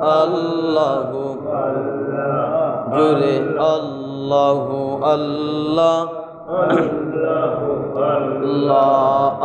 আল্লাহ জোরে আল্লাহ আল্লাহ আল্লাহ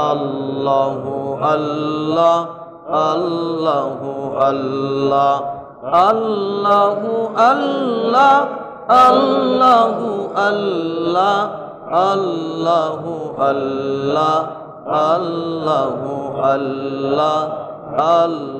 আল্লাহ আল্লাহ আল্লাহ আল্লাহ আল্লাহ আল্লাহ আল্লাহ আল্লাহ আল্লাহ আল্লাহ আল্লাহ আল্লাহ আল্লাহ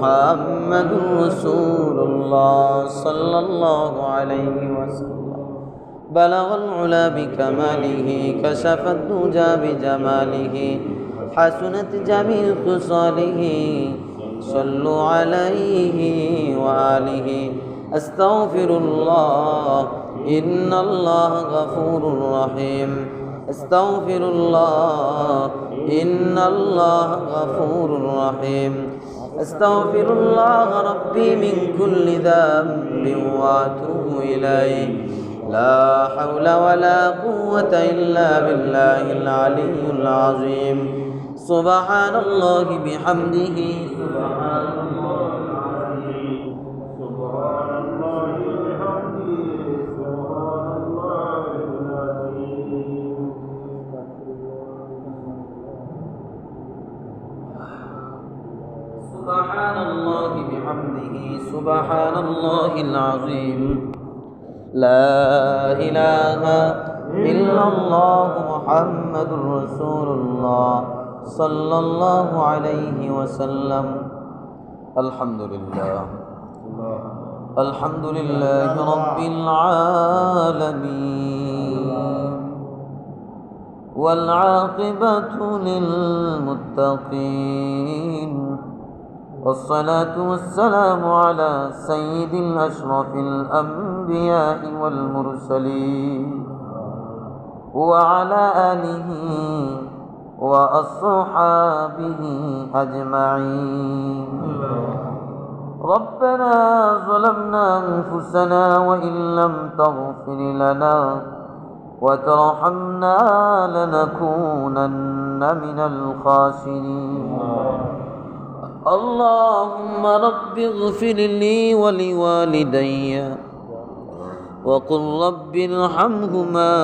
محمد رسول الله صلى الله عليه وسلم. بلغ العلا بكماله كشف الدجى بجماله حسنت جميع خصاله. صلوا عليه وآله. أستغفر الله إن الله غفور رحيم. أستغفر الله إن الله غفور رحيم. أستغفر الله ربي من كل ذنب وأتوب إليه. لا حول ولا قوة إلا بالله العلي العظيم. سبحان الله بحمده. سبحان الله العظيم. لا إله إلا الله محمد رسول الله صلى الله عليه وسلم. الحمد لله. الحمد لله رب العالمين. والعاقبة للمتقين. والصلاة والسلام على سيد الأشرف الأنبياء والمرسلين. وعلى آله وأصحابه أجمعين. ربنا ظلمنا أنفسنا وإن لم تغفر لنا وترحمنا لنكونن من الخاسرين. اللهم رب اغفر لي ولوالدي وقل رب ارحمهما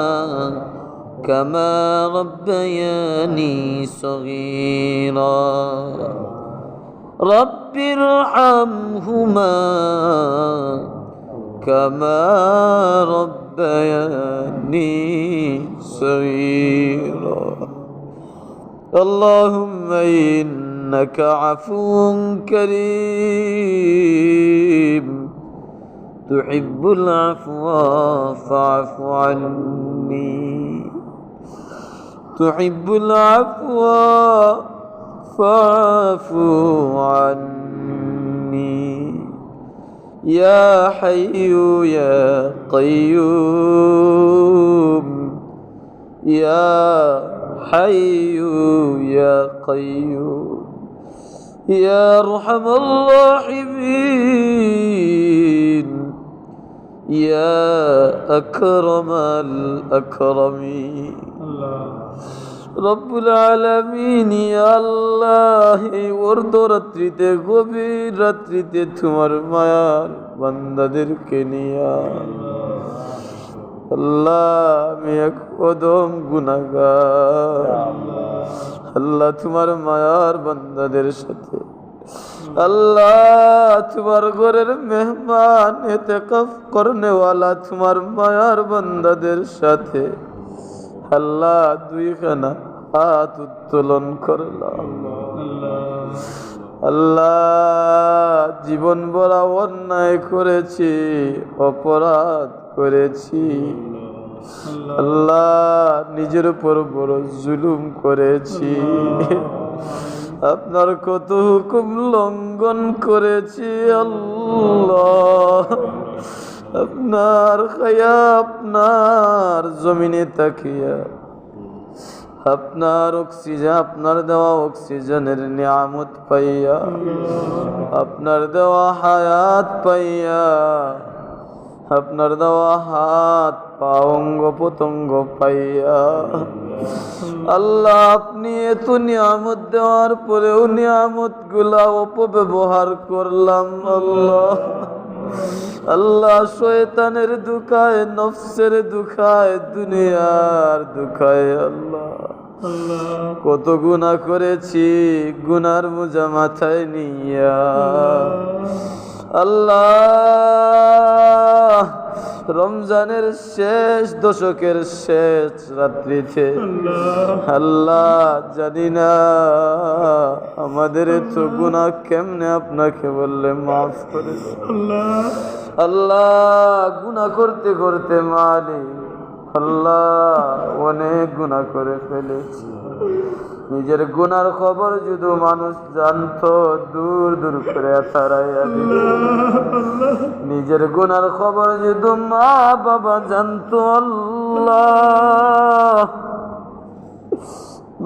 كما ربياني صغيرا. رب ارحمهما كما ربياني صغيرا. اللهم إنك عفو كريم. تحب العفو فاعف عني. تحب العفو فاعف عني. يا حي يا قيوم. يا حي يا قيوم يا ارحم الراحمين يا اكرم الاكرمين রব্বুল আলামিন ইয়া আল্লাহ এই অর্ধ রাত্রিতে গভীর রাত্রিতে তোমার মায়ার বান্দাদেরকে নিয়া আল্লাহ আমি এক কদম গুনাগার আল্লাহ। তোমার মায়ার বান্দাদের সাথে। আল্লাহ তোমার ঘরের মেহমান এতে কফ করনেওয়ালা তোমার মায়ার বান্দাদের সাথে। আল্লাহ দুইখানা হাত উত্তোলন করলাম। আল্লাহ। জীবন বড়া অন্যায় করেছি অপরাধ করেছি। আল্লাহ নিজের উপর বড় জুলুম করেছি। আপনার কত হুকুম লঙ্ঘন করেছি, আল্লাহ। আপনার খায়া, আপনার জমিনে তাকিয়া। আপনার অক্সিজেন, আপনার দেওয়া অক্সিজেনের নিয়ামত পাইয়া। আপনার দেওয়া হায়াত পাইয়া। আপনার দেওয়া হাত, পা, অঙ্গ পাইয়া আল্লাহ আপনি এত নিয়ামত দেওয়ার পরেও নিয়ামতগুলা অপব্যবহার করলাম। আল্লাহ আল্লাহ শয়তানের দুখায়, নফসের দুখায়, দুনিয়ার দুখায় আল্লাহ। কত গুণা করেছি গুনার মোজা মাথায় নিয়া। আল্লাহ রমজানের শেষ দশকের শেষ রাত্রিতে আল্লাহ। জানি না আমাদের তো গুণা কেমনে আপনাকে বললে মাফ করে আল্লাহ। গুণা করতে করতে মালিক। আল্লাহ অনেক গুণা করে ফেলেছি। নিজের গুনার খবর যদি মানুষ জানতো, দূর দূর করে তারাইয়া দিত। নিজের গুনার খবর যদি মা বাবা জানতো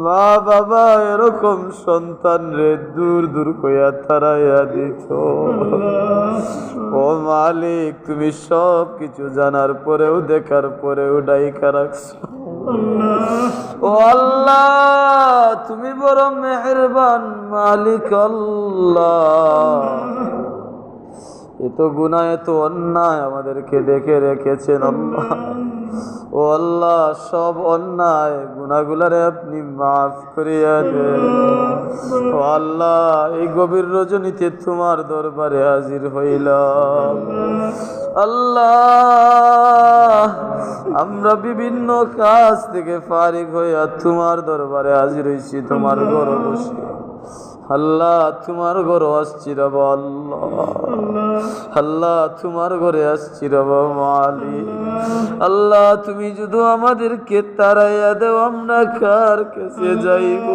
মা বাবা এরকম সন্তান রে দূর দূর কইয়া তারাইয়া দিত। ও মালিক, তুমি সব কিছু জানার পরেও, দেখার পরেও ডাইকা রাখছো। তুমি বড় মেহরবান মালিক এত গুণায় এত অন্যায় আমাদেরকে ডেকে রেখেছেন আল্লাহ। ও আল্লাহ, সব অন্যায় গুণাগুলারে আপনি মাফ করিয়া দেন। ও আল্লাহ, এই গভীর রজনীতে তোমার দরবারে হাজির হইলাম। আল্লাহ, আমরা বিভিন্ন কাজ থেকে ফারিক হইয়া তোমার দরবারে হাজির হইছি, তোমার ঘর বসে। আল্লাহ তোমার ঘরে আসছি রব আল্লাহ। তোমার ঘরে আসছি রব মালি আল্লাহ, তুমি যদি আমাদেরকে তারাইয়া দেও, আমরা কার কাছে যাইব?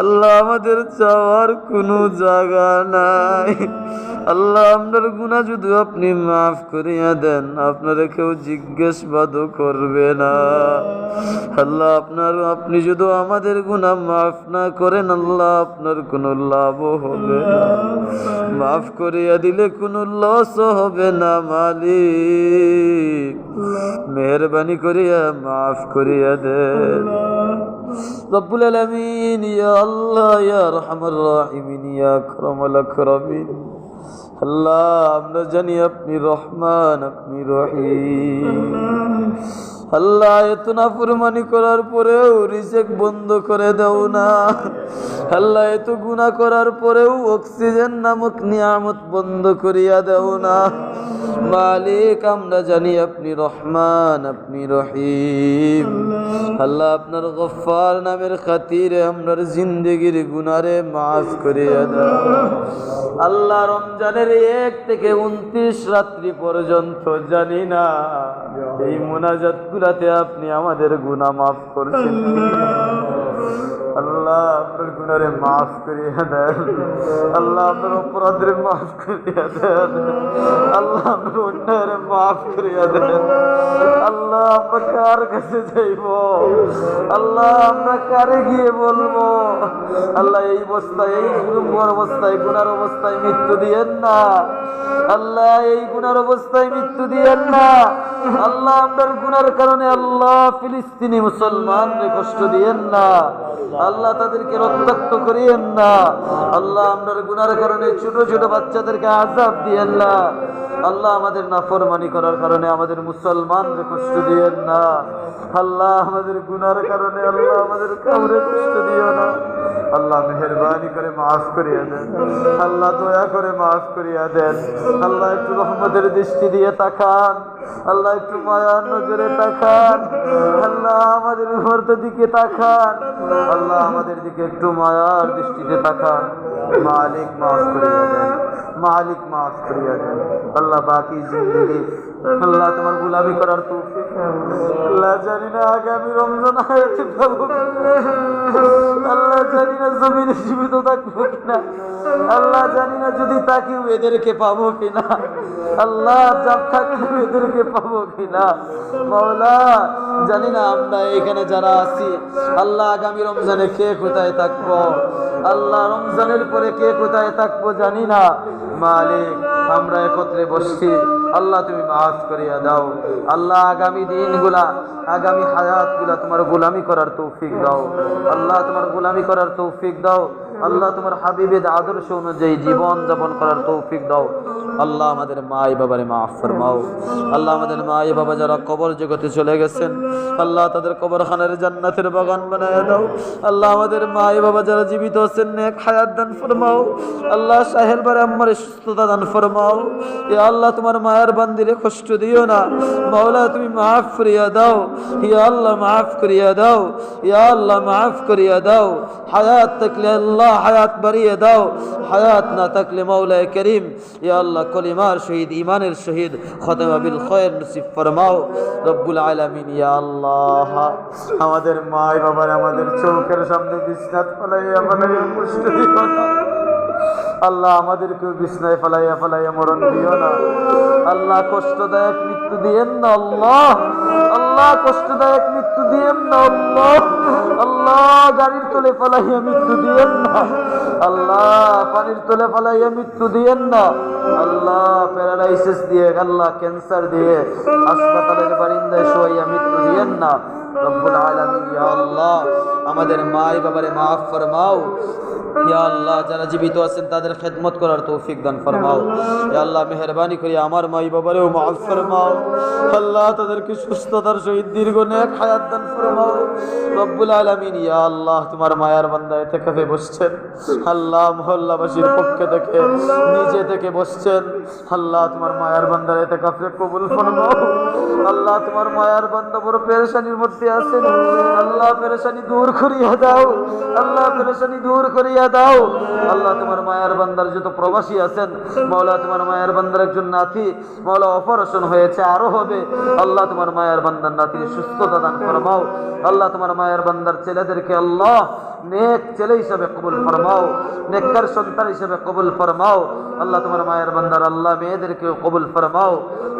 আল্লাহ আমাদের চাওয়ার কোনো জায়গা নাই। আল্লাহ আপনার গুণা যদি আপনি মাফ করিয়া দেন, আপনারা কেউ জিজ্ঞেসবাদও করবে না। আল্লাহ আপনার, আপনি যদি আমাদের গুণা মাফ না করেন, আল্লাহ আপনার কোনো লাভও হবে না। মাফ করিয়া দিলে কোনো লসও হবে না, মালিক। মেহরবানি করিয়া মাফ করিয়া দেন। রব্বুল আলামিন, ইয়া আল্লাহ ইয়া রহমান রাহিমিন ইয়া আকরামাল আকরামিন আল্লাহ, আমরা জানি আপনি রহমান, আপনি রহিম। আল্লাহ, এত না ফুরমানি করার পরেও রিজেক বন্ধ করে দাও না। আল্লাহ, এত গুণা করার পরেও অক্সিজেন নামক নিয়ামত বন্ধ করিয়া দাও না। মালিক, আমরা জানি আপনি রহমান, আপনি রহিম। আল্লাহ, আপনার গফার নামের খাতিরে আমরার জিন্দগির গুনারে মাফ করিয়া দাও। আল্লাহ, রমজানের এক থেকে উনত্রিশ রাত্রি পর্যন্ত জানি না। এই মোনাজাত গুলাতে আপনি আমাদের গুণা মাফ করছেন। আল্লাহ আপনার গুনারে মাফ করিয়া দেন। আল্লাহ আপনার অপরাধের মাফ করিয়া দেন। আল্লাহ আপনার অন্যায়ের মাফ করিয়া দেন। আল্লাহ আমরা কার কাছে যাইব? আল্লাহ আমরা কারে গিয়ে বলব? আল্লাহ এই অবস্থায়, এই গুরুম্বর অবস্থায়, গুনার অবস্থায় মৃত্যু দিয়েন না। আল্লাহ এই গুনার অবস্থায় মৃত্যু দিয়েন না। আল্লাহ আপনার গুনার কারণে আল্লাহ ফিলিস্তিনি মুসলমান কষ্ট দিয়েন না। আল্লাহ তাদেরকে রক্তাক্ত করিয়েন না। আল্লাহ আপনার গুনার কারণে ছোট ছোট বাচ্চাদেরকে আজাব দিয়েন না। আল্লাহ আমাদের নাফরমানি করার কারণে আমাদের মুসলমানদের কষ্ট দিয়েন না। আল্লাহ আমাদের গুনার কারণে আল্লাহ আমাদের কামড়ে কষ্ট দিও না। আল্লাহ মেহরবানি করে মাফ করিয়া দেন। আল্লাহ দয়া করে মাফ করিয়া দেন। আল্লাহ একটু রহমতের দৃষ্টি দিয়ে তাকান। আল্লাহ একটু মায়ার নজরে তাকান। আল্লাহ আমাদের মুহূর্ত দিকে তাকান। আল্লাহ আমাদের দিকে একটু মায়ার দৃষ্টিতে তাকান। মালিক মাফ করিয়া দেন। মালিক মাফ করিয়া দেন। আল্লাহ বাকি জিন্দগি। আল্লাহ তোমার গুলামি করার তৌফিক আল্লাহ জানি না আগামী রমজান আয়াতে পাবো আল্লাহ জানি না জমিনে জীবিত থাকব কিনা। আল্লাহ জানি না যদি তাকেও এদেরকে পাবো কিনা। আল্লাহ চাপ থাকলেও এদেরকে পাবো কিনা। মাওলা, জানি না আমরা এখানে যারা আছি, আল্লাহ আগামী রমজানে কে কোথায় থাকব? আল্লাহ রমজানের পরে কে কোথায় থাকব জানি না। মালিক, আমরা একত্রে বসছি। আল্লাহ তুমি মাফ করিয়া দাও। আল্লাহ আগামী দিনগুলা, আগামী হায়াতগুলা তোমার গোলামি করার তৌফিক দাও। আল্লাহ তোমার গোলামি করার তৌফিক দাও। আল্লাহ তোমার হাবিবের আদর্শ অনুযায়ী জীবন যাপন করার তৌফিক দাও। আল্লাহ আমাদের মাই বাবারে মাফ ফরমাও। আল্লাহ আমাদের মাই বাবা যারা কবর জগতে চলে গেছেন, আল্লাহ তাদের কবরখানের জান্নাতের বাগান বানায় দাও। আল্লাহ আমাদের মাই বাবা যারা জীবিত আছেন, নেক হায়াত দান ফরমাও। আল্লাহ সাহেল বারে আমার সুস্থতা দান ফরমাও। এ আল্লাহ তোমার মায়ের বান্দিরে কষ্ট দিও না। মাওলা, তুমি মাফ করিয়া দাও। ইয়া আল্লাহ, মাফ করিয়া দাও। ইয়া আল্লাহ, মাফ করিয়া দাও। হায়াত থাকলে আল্লাহ হায়াত বাড়িয়ে দাও। হায়াত না থাকলে মাওলায় করিম, ইয়া আল্লাহ কলিমার শহীদ ইমানের শহীদ খতমাবিল খয়ের নসিব ফরমাও। রব্বুল আলামিন, ইয়া আল্লাহ। আমাদের মায় বাবার আমাদের চৌকের সামনে বিশ্বাস আল্লাহ আমাদেরকেও বিছনায় ফেলাইয়া ফেলাইয়া মরণ দিও না। আল্লাহ কষ্টদায়ক মৃত্যু দিয়েন না আল্লাহ। আল্লাহ কষ্টদায়ক মৃত্যু দিয়েন না আল্লাহ। আল্লাহ গাড়ির তলে ফেলাইয়া মৃত্যু দিয়েন না। আল্লাহ পানির তলে ফেলাইয়া মৃত্যু দিয়েন না। আল্লাহ প্যারালাইসিস দিয়ে, আল্লাহ ক্যান্সার দিয়ে, হাসপাতালের বারিন্দায় শোয়াইয়া মৃত্যু দিয়েন না। রব্বুল আলামিন, ইয়া আল্লাহ, আমাদের মাই বাবারে মাফ ফরমাও। ইয়া আল্লাহ, যারা জীবিত আছেন তাদের খেদমত করার তৌফিক দান ফরমাও। ইয়া আল্লাহ, মেহরবানি করে আমার মাই বাবারেও মাফ ফরমাও। আল্লাহ, তাদেরকে সুস্থতার সহিত দীর্ঘ নেক হায়াত দান ফরমাও। রব্বুল আলামিন, ইয়া আল্লাহ, তোমার মায়ার বান্দা এতে কাফে বসছেন, আল্লাহ, মহল্লাবাসীর পক্ষে থেকে, নিজে থেকে বসছেন, আল্লাহ, তোমার মায়ার বান্দার এতে কাফে কবুল ফরমাও। আল্লাহ, তোমার মায়ার বান্দা বড় পেরেশানির মধ্যে আছেন? আল্লাহ পেরেশানি দূর করিয়া দাও। আল্লাহ পেরেশানি দূর করিয়া দাও। আল্লাহ তোমার মায়ার বান্দার যত প্রবাসী আছেন, মাওলা তোমার মায়ের বান্দার একজন নাতি, মাওলা অপারেশন হয়েছে, আরও হবে। আল্লাহ তোমার মায়ের বান্দার নাতির সুস্থতা দান ফরমাও। আল্লাহ তোমার মায়ের বান্দার ছেলেদেরকে আল্লাহ নেক ছেলে হিসাবে কবুল ফরমাও, নেককার সন্তান হিসাবে কবুল ফরমাও। আল্লাহ তোমার মায়ের বান্দার আল্লাহ মেয়েদেরকে কবুল ফরমাও।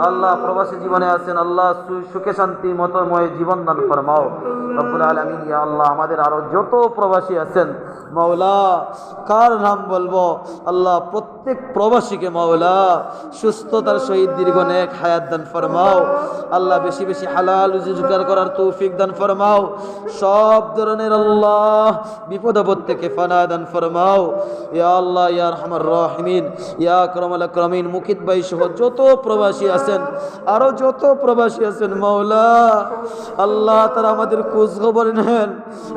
আল্লাহ প্রবাসী জীবনে আছেন, আল্লাহ সুখে শান্তি, মতময় জীবন দান ফরমাও। রব্বুল আলামিন, ইয়া আল্লাহ, আমাদের আরও যত প্রবাসী আছেন, মাওলা, কার নাম বলব? আল্লাহ, প্রত্যেক প্রবাসীকে মাওলা, সুস্থতার সহিত দীর্ঘ নেক হায়াত দান ফরমাও। আল্লাহ বেশি বেশি হালাল রোজগার করার তৌফিক দান ফরমাও। সব ধরনের আল্লাহ বিপদ আপদ থেকে ফানা দান ফরমাও। ইয়া আল্লাহ, ইয়া রহমান রাহিমিন, ইয়া আকরামাল আকরামিন, মুকিত ভাই সহ যত প্রবাসী আছেন, আরও যত প্রবাসী আছেন মাওলা, আল্লাহ তারা আমাদের খোঁজ খবর নেন,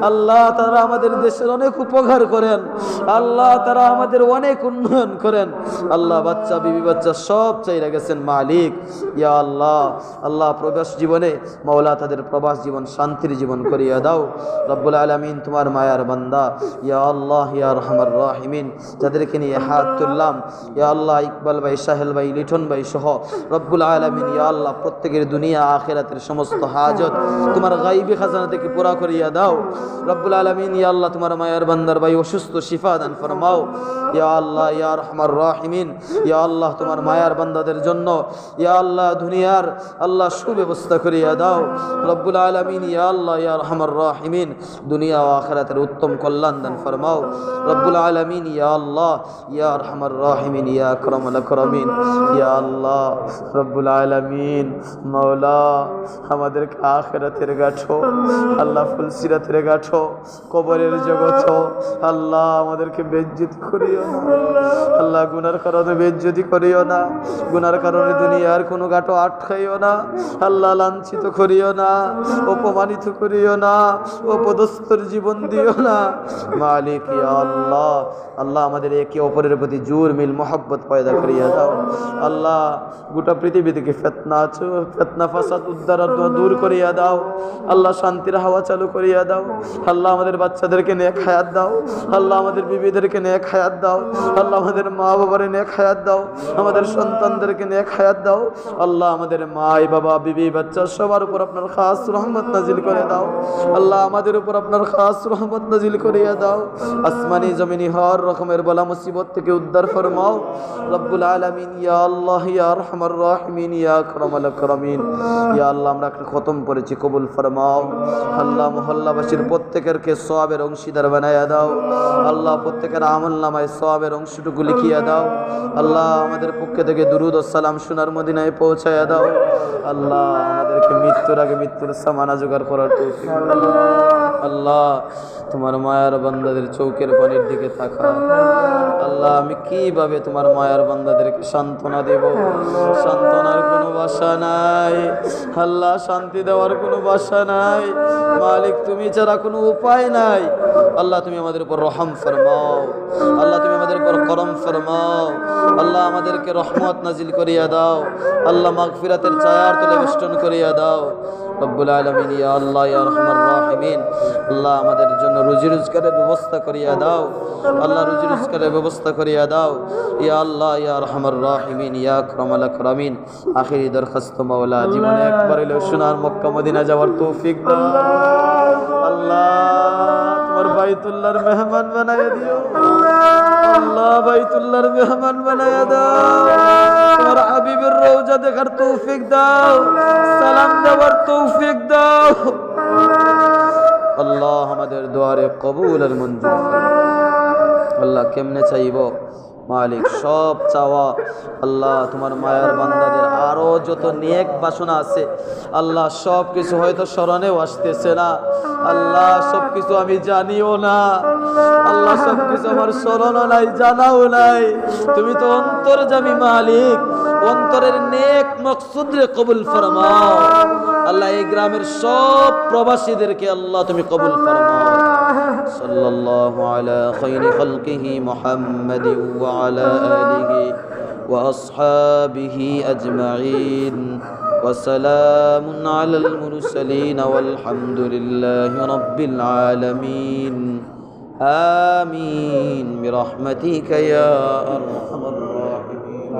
আল্লাহ তারা আমাদের দেশের অনেক উপকার করেন, আল্লাহ তারা আমাদের অনেক উন্নয়ন করেন। আল্লাহ বাচ্চা, বিবি বাচ্চা সব চাইরা গেছেন মালিক। ইয়া আল্লাহ আল্লাহ প্রবাস জীবনে মাওলা তাদের প্রবাস জীবন, শান্তির জীবন করিয়া দাও। রব্বুল আলমিন তোমার মায়ার বান্দা। ইয়া আল্লাহ, ইয়া রহমার রাহিমিন। যাদেরকে নিয়ে হাত তুললাম, ইয়া আল্লাহ ইকবাল ভাই, সাহেল ভাই লিঠন ভাই সহ রব্বুল আলমিন, ইয়া আল্লাহ প্রত্যেকের দুনিয়া, আখেরাতের সমস্ত হাজত তোমার গাইবি খাজানা থেকে পুরা করিয়া দাও। রব্বুল আলমিন, ইয়া আল্লাহ তোমার মায়ার বান্দার ভাই, অসুস্থ শিফা দান ফরমাও। ইয়া আল্লাহ, ইয়া রহমার রাহিমিন। ইয়া আল্লাহ, তোমার মায়ার বান্দাদের জন্য। ইয়া আল্লাহ, দুনিয়ার আল্লাহ সুব্যবস্থা করিয়া দাও। রব্বুল আলমিন, ইয়া আল্লাহ, ইয়া রহমার রাহিমিন। দুনিয়া ও আখেরাতের উত্তম কল্যাণ দান ফরমাও। রব্বুল আলমিন, ইয়া আল্লাহ, ইয়া রহমার রাহিমিন, ইয়া আকরাম আল আকরামিন। ইয়া আল্লাহ, রব্বুল আলমিন, মাওলা, আমাদেরকে আখেরাতের গাঠো। আল্লাহ ফুলসিরাতের গাঠো। কবরের জগৎ। আল্লাহ, আমাদেরকে বেজ্জিত করিও। আল্লাহ আল্লাহ গুনার কারণে বেজ্জতি করিও না। গুনার কারণে দুনিয়ার কোনো গাটো আটকাইও না। আল্লাহ লাঞ্ছিত করিও না, অপমানিত করিও না অপদস্তর জীবন দিও না। মালিক আল্লাহ আল্লাহ আমাদের একে অপরের প্রতি জোর, মিল, মোহাব্বত পয়দা করিয়া দাও। আল্লাহ গোটা পৃথিবী থেকে ফেতনা ফেতনা, ফাসাদ, উদ্ধার দূর করিয়া দাও। আল্লাহ শান্তির হাওয়া চালু করিয়া দাও। আল্লাহ আমাদের বাচ্চাদেরকে নেক হায়াত দাও। আল্লাহ আমাদের বিবিদেরকে নেক হায়াত দাও। আল্লাহ আমাদের মা বাবার নেক হায়াত দাও, আমাদের সন্তানদেরকে নেক হায়াত দাও। আল্লাহ আমাদের মাই বাবা বিবি বাচ্চা সবার উপর আপনার খাস রহমত নাজিল করে দাও। আল্লাহ আমাদের উপর আপনার খাস রহমত নাজিল করিয়া দাও। আসমানি জমিনি হর রকমের বলা মুসিবত থেকে উদ্ধার ফরমাও। রব্বুল আলামিন, ইয়া আল্লাহ, ইয়া রহমার রাহিমিন, ইয়া আকরামাল আকরামিন। ইয়া আল্লাহ, আমরা একটা খতম করেছি, কবুল ফরমাও। আল্লাহ মহল্লাবাসীর প্রত্যেকেরকে সওয়াবের অংশীদার বানায়া দাও। আল্লাহ প্রত্যেকের আমল নামায় সওয়াবের অংশটুকু লিখিয়া দাও আল্লাহ আমাদের পক্ষে থেকে দুরুদ সালাম সোনার মদিনায় পৌঁছায়া দাও আল্লাহ আমাদেরকে মৃত্যুর আগে মৃত্যুর সামানা জোগাড় করার। আল্লাহ, তোমার মায়ার বান্দাদের চৌকের পানির দিকে থাকা। আল্লাহ, আমি কীভাবে তোমার মায়ার বান্দাদেরকে সান্ত্বনা দেব? সান্ত্বনার কোনো বাসা নাই। আল্লাহ, শান্তি দেওয়ার কোনো বাসা নাই। মালিক, তুমি ছাড়া কোনো উপায় নাই। আল্লাহ, তুমি আমাদের উপর রহম ফরমাও। আল্লাহ, তুমি আমাদের উপর করম ফরমাও। আল্লাহ, আমাদেরকে রহমত নাজিল করিয়া দাও। আল্লাহ, মাগফিরাতের চায়ার তলে বেষ্টন করিয়া দাও। রব্বুল আলমিন ইয়া আল্লাহ ইয়া রহমান রাহিমিন। আল্লাহ আমাদের জন্য রুজি রোজগারের ব্যবস্থা করিয়া দাও। আল্লাহ রুজি রোজগারের ব্যবস্থা করিয়া দাও। ইয়া আল্লাহ ইয়া রহমান রাহিমিন ইয়া আকরামাল আকরামিন। আখিরি দরখাস্ত মাওলা জীবনে একবার হলেও সোনার মক্কা মদিনা যাওয়ার তৌফিক দাও। আল্লাহ তোমার বাইতুল্লাহর মেহমান বানায় দিও। আল্লাহ। বাইতুল্লাহর মেহমান বানায় দাও। তোমার হাবিবের রওজা দেখার তৌফিক দাও। সালাম দেওয়ার তৌফিক দাও। আল্লাহ আমাদের দুয়ারে কবুল আর মঞ্জুর আল্লাহ কেমনে চাইব? মালিক, সব চাওয়া। আল্লাহ, তোমার মায়ার বান্দাদের আরও যত নেক বাসনা আছে, আল্লাহ সব কিছু হয়তো স্মরণেও আসতেছে না। আল্লাহ সব কিছু আমি জানিও না। আল্লাহ সব কিছু আমার স্মরণও নাই, জানাও নাই। তুমি তো অন্তর্জামী মালিক, অন্তরের নেক মকসুদরে কবুল ফরমাও। আল্লাহ, এই গ্রামের সব প্রবাসীদেরকে আল্লাহ তুমি কবুল ফরমাও। صلى الله على خير خلقه محمد وعلى آله وأصحابه أجمعين. وسلام على المرسلين والحمد لله رب العالمين. آمين. برحمتك يا أرحم الراحمين.